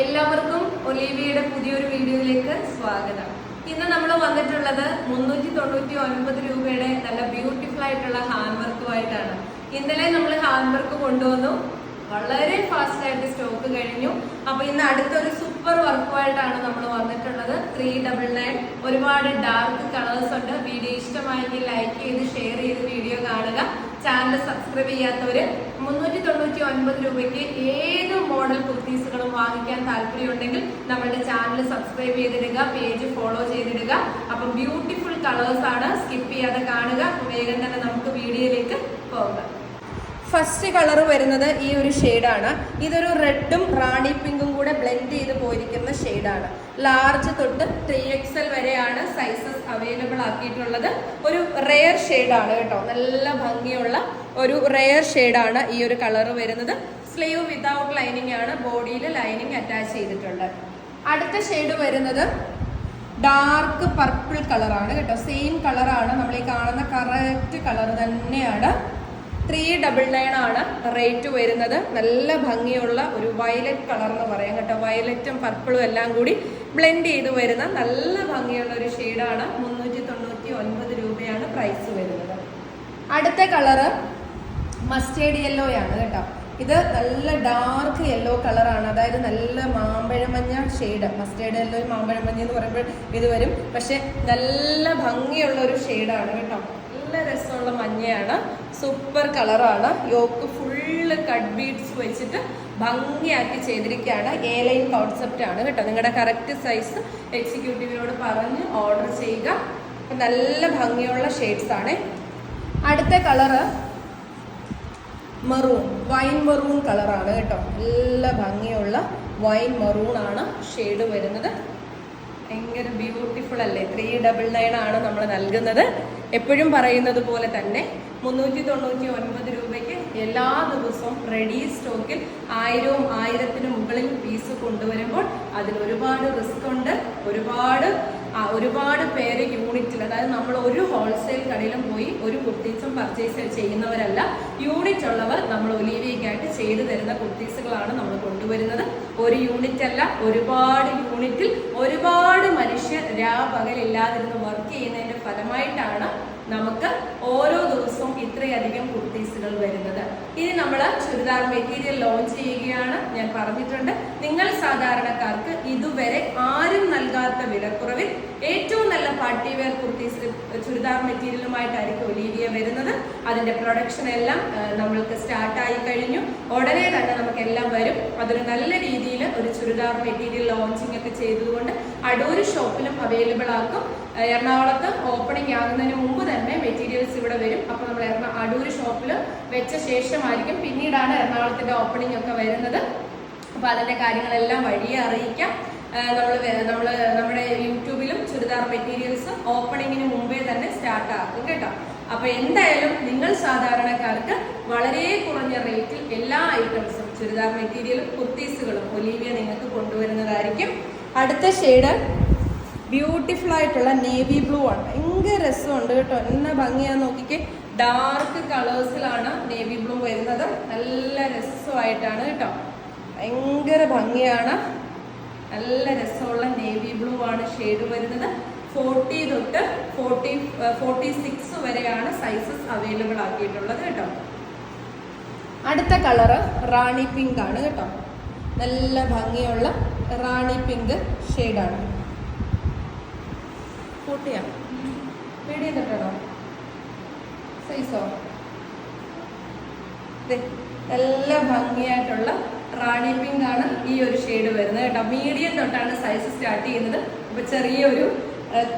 എല്ലാവർക്കും ഒലീവിയുടെ പുതിയൊരു വീഡിയോയിലേക്ക് സ്വാഗതം. ഇന്ന് നമ്മൾ വന്നിട്ടുള്ളത് മുന്നൂറ്റി തൊണ്ണൂറ്റി ഒൻപത് രൂപയുടെ നല്ല ബ്യൂട്ടിഫുൾ ആയിട്ടുള്ള ഹാൻഡ് വർക്കുമായിട്ടാണ് ഇന്നലെ നമ്മൾ ഹാൻഡ് വർക്ക് കൊണ്ടുവന്നു. വളരെ ഫാസ്റ്റ് ആയിട്ട് സ്റ്റോക്ക് കഴിഞ്ഞു. അപ്പൊ ഇന്ന് അടുത്തൊരു സൂപ്പർ വർക്കുമായിട്ടാണ് നമ്മൾ വന്നിട്ടുള്ളത്. ത്രീ ഡബിൾ നയൻ ഒരുപാട് ഡാർക്ക് കളേഴ്സ് ഉണ്ട്. വീഡിയോ ഇഷ്ടമായെങ്കിൽ ലൈക്ക് ചെയ്ത് ഷെയർ ചെയ്ത് വീഡിയോ കാണുക. ചാനൽ സബ്സ്ക്രൈബ് ചെയ്യാത്തവര് മുന്നൂറ്റി തൊണ്ണൂറ്റി ഒൻപത് രൂപയ്ക്ക് ഏത് മോഡൽ കുർത്തീസുകളും വാങ്ങിക്കാൻ താല്പര്യമുണ്ടെങ്കിൽ നമ്മുടെ ചാനൽ സബ്സ്ക്രൈബ് ചെയ്തിടുക പേജ് ഫോളോ ചെയ്തിടുക. അപ്പം ബ്യൂട്ടിഫുൾ കളേഴ്സ് ആണ്. സ്കിപ്പ് ചെയ്യാതെ കാണുക. വേഗം തന്നെ നമുക്ക് വീഡിയോയിലേക്ക് പോകാം. ഫസ്റ്റ് കളർ വരുന്നത് ഈ ഒരു ഷെയ്ഡാണ് ഇതൊരു റെഡും റാണി പിങ്കും കൂടെ ബ്ലെൻഡ് ചെയ്ത് പോയിരിക്കുന്ന ഷെയ്ഡാണ് ലാർജ് തൊട്ട് ത്രീ എക്സൽ വരെയാണ് സൈസസ് അവൈലബിൾ ആക്കിയിട്ടുള്ളത്. ഒരു റെയർ ഷെയ്ഡാണ് കേട്ടോ. നല്ല ഭംഗിയുള്ള ഒരു റെയർ ഷെയ്ഡാണ് ഈ ഒരു കളർ വരുന്നത്. സ്ലീവ് വിതൗട്ട് ലൈനിങ് ആണ് ബോഡിയിൽ ലൈനിങ് അറ്റാച്ച് ചെയ്തിട്ടുണ്ട്. അടുത്ത ഷെയ്ഡ് വരുന്നത് ഡാർക്ക് പർപ്പിൾ കളറാണ് കേട്ടോ. സെയിം കളറാണ് നമ്മൾ ഈ കാണുന്ന കറക്റ്റ് കളർ തന്നെയാണ്. ത്രീ ഡബിൾ നയൻ ആണ് റേറ്റ് വരുന്നത്. നല്ല ഭംഗിയുള്ള ഒരു വയലറ്റ് കളർ എന്ന് പറയാം കേട്ടോ. വയലറ്റും പർപ്പിളും എല്ലാം കൂടി ബ്ലെൻഡ് ചെയ്ത് വരുന്ന നല്ല ഭംഗിയുള്ള ഒരു ഷെയ്ഡാണ് മുന്നൂറ്റി തൊണ്ണൂറ്റി ഒൻപത് രൂപയാണ് പ്രൈസ് വരുന്നത്. അടുത്ത കളറ് മസ്റ്റേഡ് യെല്ലോ ആണ് കേട്ടോ. ഇത് നല്ല ഡാർക്ക് യെല്ലോ കളറാണ് അതായത് നല്ല മാമ്പഴമഞ്ഞ ഷെയ്ഡ് മസ്റ്റേഡ് യെല്ലോ മാമ്പഴമഞ്ഞ എന്ന് പറയുമ്പോൾ ഇത് വരും. പക്ഷെ നല്ല ഭംഗിയുള്ള ഒരു ഷെയ്ഡാണ് കേട്ടോ. നല്ല രസമുള്ള മഞ്ഞയാണ്. സൂപ്പർ കളറാണ് യോക്ക് ഫുള്ള് കട്ട് ബീഡ്സ് വെച്ചിട്ട് ഭംഗിയാക്കി ചെയ്തിരിക്കുകയാണ്. എ ലൈൻ കോൺസെപ്റ്റ് ആണ് കേട്ടോ. നിങ്ങളുടെ കറക്റ്റ് സൈസ് എക്സിക്യൂട്ടീവിനോട് പറഞ്ഞ് ഓർഡർ ചെയ്യുക. നല്ല ഭംഗിയുള്ള ഷെയ്ഡ്സ് ആണ്. അടുത്ത കളറ് മെറൂൺ വൈൻ മെറൂൺ കളറാണ് കേട്ടോ. നല്ല ഭംഗിയുള്ള വൈൻ മെറൂൺ ആണ് ഷെയ്ഡ് വരുന്നത്. ഭയങ്കര ബ്യൂട്ടിഫുൾ അല്ലേ? ത്രീ ഡബിൾ നയൻ ആണ് നമ്മൾ നൽകുന്നത്. എപ്പോഴും പറയുന്നത് പോലെ തന്നെ മുന്നൂറ്റി തൊണ്ണൂറ്റി ഒൻപത് രൂപയ്ക്ക് എല്ലാ ദിവസവും റെഡി സ്റ്റോക്കിൽ ആയിരവും ആയിരത്തിന് മുകളിൽ പീസ് കൊണ്ടുവരുമ്പോൾ അതിൽ ഒരുപാട് റിസ്ക് ഉണ്ട്. ഒരുപാട് ഒരുപാട് പേര് യൂണിറ്റിൽ അതായത് നമ്മൾ ഒരു ഹോൾസെയിൽ കടയിലും പോയി ഒരു കുർത്തീസും പർച്ചേസ് ചെയ്യുന്നവരല്ല. യൂണിറ്റ് ഉള്ളവർ നമ്മൾ ഒലീവിയൊക്കെയായിട്ട് ചെയ്തു തരുന്ന കുർത്തീസുകളാണ് നമ്മൾ കൊണ്ടുവരുന്നത്. ഒരു യൂണിറ്റ് അല്ല ഒരുപാട് യൂണിറ്റിൽ ഒരുപാട് മനുഷ്യർ രാ പകലില്ലാതിരുന്ന് വർക്ക് ചെയ്യുന്നതിന്റെ ഫലമായിട്ടാണ് നമുക്ക് ഓരോ ദിവസവും ഇത്രയധികം കുർത്തീസുകൾ വരുന്നത്. ഇനി നമ്മൾ ചുരിദാർ മെറ്റീരിയൽ ലോഞ്ച് ചെയ്യുകയാണ്. ഞാൻ പറഞ്ഞിട്ടുണ്ട്. നിങ്ങൾ സാധാരണക്കാർക്ക് ഇതുവരെ ആരും നൽകാത്ത വിലക്കുറവിൽ ഏറ്റവും നല്ല പാർട്ടി വെയർ കുർത്തീസ് ചുരിദാർ മെറ്റീരിയലുമായിട്ടായിരിക്കും ഒലീവിയ വരുന്നത്. അതിന്റെ പ്രൊഡക്ഷൻ എല്ലാം നമ്മൾക്ക് സ്റ്റാർട്ടായി കഴിഞ്ഞു. ഉടനെ തന്നെ നമുക്ക് എല്ലാം വരും. അതൊരു നല്ല രീതിയിൽ ഒരു ചുരിദാർ മെറ്റീരിയൽ ലോഞ്ചിങ് ഒക്കെ ചെയ്തതുകൊണ്ട് അടൂർ ഷോപ്പിലും അവൈലബിൾ ആക്കും. എറണാകുളത്ത് ഓപ്പണിംഗ് ആകുന്നതിന് മുമ്പ് തന്നെ മെറ്റീരിയൽസ് ഇവിടെ വരും. അപ്പോൾ നമ്മൾ എറണാ അടൂർ ഷോപ്പിൽ വെച്ച ശേഷമായിരിക്കും പിന്നീടാണ് എറണാകുളത്തിന്റെ ഓപ്പണിംഗ് ഒക്കെ വരുന്നത്. അപ്പോൾ അതിന്റെ കാര്യങ്ങളെല്ലാം വഴിയെ അറിയിക്കാം. നമ്മൾ നമ്മൾ നമ്മുടെ യൂട്യൂബിലും ചുരിദാർ മെറ്റീരിയൽസ് ഓപ്പണിങ്ങിന് മുമ്പേ തന്നെ സ്റ്റാർട്ട് ആക്കും കേട്ടോ. അപ്പൊ എന്തായാലും നിങ്ങൾ സാധാരണക്കാർക്ക് വളരെ കുറഞ്ഞ റേറ്റിൽ എല്ലാ ഐറ്റംസും ചുരിദാർ മെറ്റീരിയലും കുർത്തീസുകളും ഒലീവിയ നിങ്ങൾക്ക് കൊണ്ടുവരുന്നതായിരിക്കും. അടുത്ത ഷെയ്ഡ് ബ്യൂട്ടിഫുൾ ആയിട്ടുള്ള നേവി ബ്ലൂ ആണ്. ഭയങ്കര രസമുണ്ട് കേട്ടോ. എന്ന ഭംഗിയാ നോക്കിക്കേ. ഡാർക്ക് കളേഴ്സിലാണ് നേവി ബ്ലൂ വരുന്നത്. നല്ല രസമായിട്ടാണ് കേട്ടോ. ഭയങ്കര ഭംഗിയാണ്. നല്ല രസമുള്ള നേവി ബ്ലൂ ആണ് ഷെയ്ഡ് വരുന്നത്. ഫോർട്ടി തൊട്ട് ഫോർട്ടി ഫോർട്ടി സിക്സ് വരെയാണ് സൈസസ് അവൈലബിൾ ആക്കിയിട്ടുള്ളത് കേട്ടോ. അടുത്ത കളറ് റാണി പിങ്ക് ആണ് കേട്ടോ. നല്ല ഭംഗിയുള്ള റാണി പിങ്ക് ഷെയ്ഡാണ് കൂട്ടിയാ പേടി തൊട്ടാണോ സൈസോ നല്ല ഭംഗിയായിട്ടുള്ള റാണി പിങ്ക് ആണ് ഈ ഒരു ഷെയ്ഡ് വരുന്നത് കേട്ടോ. മീഡിയം തൊട്ടാണ് സൈസ് സ്റ്റാർട്ട് ചെയ്യുന്നത്. അപ്പൊ ചെറിയൊരു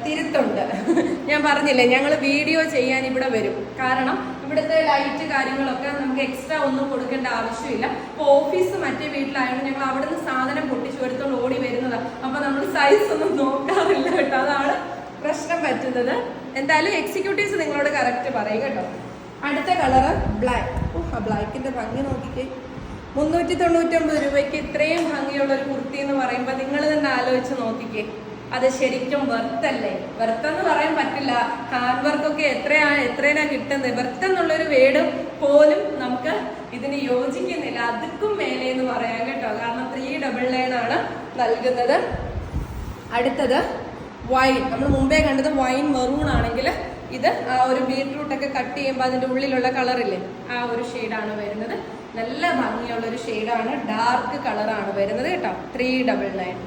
തിരുത്തുണ്ട്. ഞാൻ പറഞ്ഞില്ലേ ഞങ്ങൾ വീഡിയോ ചെയ്യാൻ ഇവിടെ വരും. കാരണം ഇവിടുത്തെ ലൈറ്റ് കാര്യങ്ങളൊക്കെ നമുക്ക് എക്സ്ട്രാ ഒന്നും കൊടുക്കേണ്ട ആവശ്യമില്ല. ഇപ്പോൾ ഓഫീസ് മറ്റേ വീട്ടിലായതുകൊണ്ട് ഞങ്ങൾ അവിടുന്ന് സാധനം പൊട്ടിച്ചു എടുത്തോണ്ട് ഓടി വരുന്നതാണ് അപ്പോൾ നമ്മൾ സൈസ് ഒന്നും നോക്കാറില്ല കേട്ടോ. അതാണ് പ്രശ്നം പറ്റുന്നത്. എന്തായാലും എക്സിക്യൂട്ടീവ്സ് നിങ്ങളോട് കറക്റ്റ് പറയും കേട്ടോ. അടുത്ത കളറ് ബ്ലാക്ക് ആ ബ്ലാക്കിന്റെ ഭംഗി നോക്കിക്കേ. മുന്നൂറ്റി തൊണ്ണൂറ്റൊമ്പത് രൂപയ്ക്ക് ഇത്രയും ഭംഗിയുള്ള ഒരു കുർത്തി എന്ന് പറയുമ്പോൾ നിങ്ങൾ തന്നെ ആലോചിച്ച് നോക്കിക്കേ. അത് ശരിക്കും വെർത്തല്ലേ വെർത്തെന്ന് പറയാൻ പറ്റില്ല. ഹാൻഡ് വർക്കൊക്കെ എത്രയാ എത്രയാണ് കിട്ടുന്നത്? വെർത്തെന്നുള്ളൊരു വേട് പോലും നമുക്ക് ഇതിന് യോജിക്കുന്നില്ല. അതുക്കും മേലെ എന്ന് പറയാം കേട്ടോ. കാരണം ത്രീ ഡബിൾ നയൻ ആണ് നൽകുന്നത്. അടുത്തത് വൈൻ നമ്മൾ മുമ്പേ കണ്ടത് വൈൻ മെറൂൺ ആണെങ്കിൽ ഇത് ആ ഒരു ബീട്രൂട്ട് ഒക്കെ കട്ട് ചെയ്യുമ്പോൾ അതിന്റെ ഉള്ളിലുള്ള കളറില്ലേ ആ ഒരു ഷെയ്ഡാണ് വരുന്നത്. നല്ല ഭംഗിയുള്ള ഒരു ഷെയ്ഡാണ് ഡാർക്ക് കളറാണ് വരുന്നത് കേട്ടോ. ത്രീ ഡബിൾ നയൻ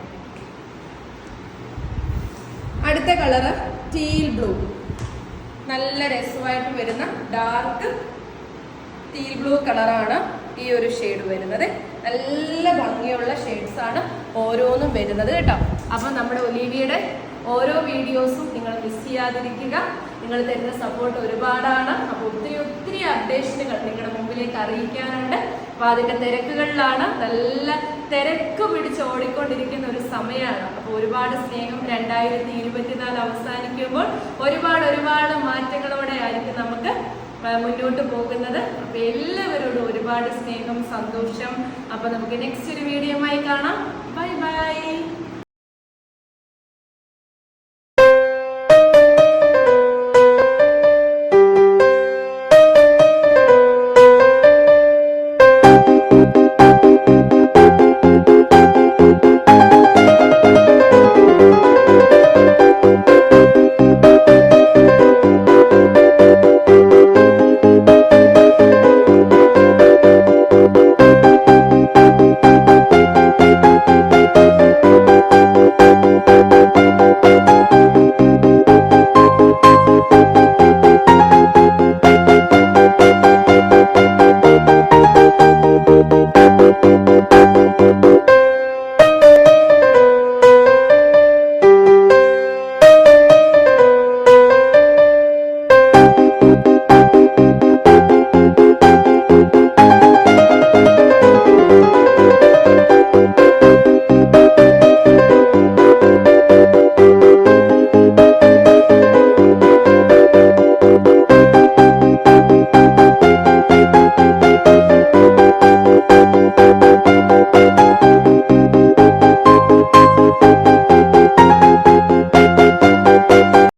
അടുത്ത കളറ് ടീൽ ബ്ലൂ നല്ല രസമായിട്ട് വരുന്ന ഡാർക്ക് ടീൽ ബ്ലൂ കളറാണ് ഈ ഒരു ഷെയ്ഡ് വരുന്നത്. നല്ല ഭംഗിയുള്ള ആണ് ഓരോന്നും വരുന്നത് കേട്ടോ. അപ്പം നമ്മുടെ ഒലീവിയുടെ ഓരോ വീഡിയോസും നിങ്ങൾ മിസ് ചെയ്യാതിരിക്കുക. നിങ്ങൾ തരുന്ന സപ്പോർട്ട് ഒരുപാടാണ്. അപ്പോൾ ഒത്തിരി ഒത്തിരി അപ്ഡേഷനുകൾ നിങ്ങളുടെ മുമ്പിലേക്ക് അറിയിക്കാനുണ്ട്. അപ്പോൾ അതിന്റെ തിരക്കുകളിലാണ്. നല്ല തിരക്ക് പിടിച്ച് ഓടിക്കൊണ്ടിരിക്കുന്ന ഒരു സമയമാണ്. അപ്പോൾ ഒരുപാട് സ്നേഹം രണ്ടായിരത്തി ഇരുപത്തിനാല് അവസാനിക്കുമ്പോൾ ഒരുപാട് ഒരുപാട് മാറ്റങ്ങളോടെ ആയിരിക്കും നമുക്ക് മുന്നോട്ട് പോകുന്നത്. അപ്പൊ എല്ലാവരോടും ഒരുപാട് സ്നേഹം സന്തോഷം. അപ്പൊ നമുക്ക് നെക്സ്റ്റ് ഒരു വീഡിയോ ആയി കാണാം. Bye bye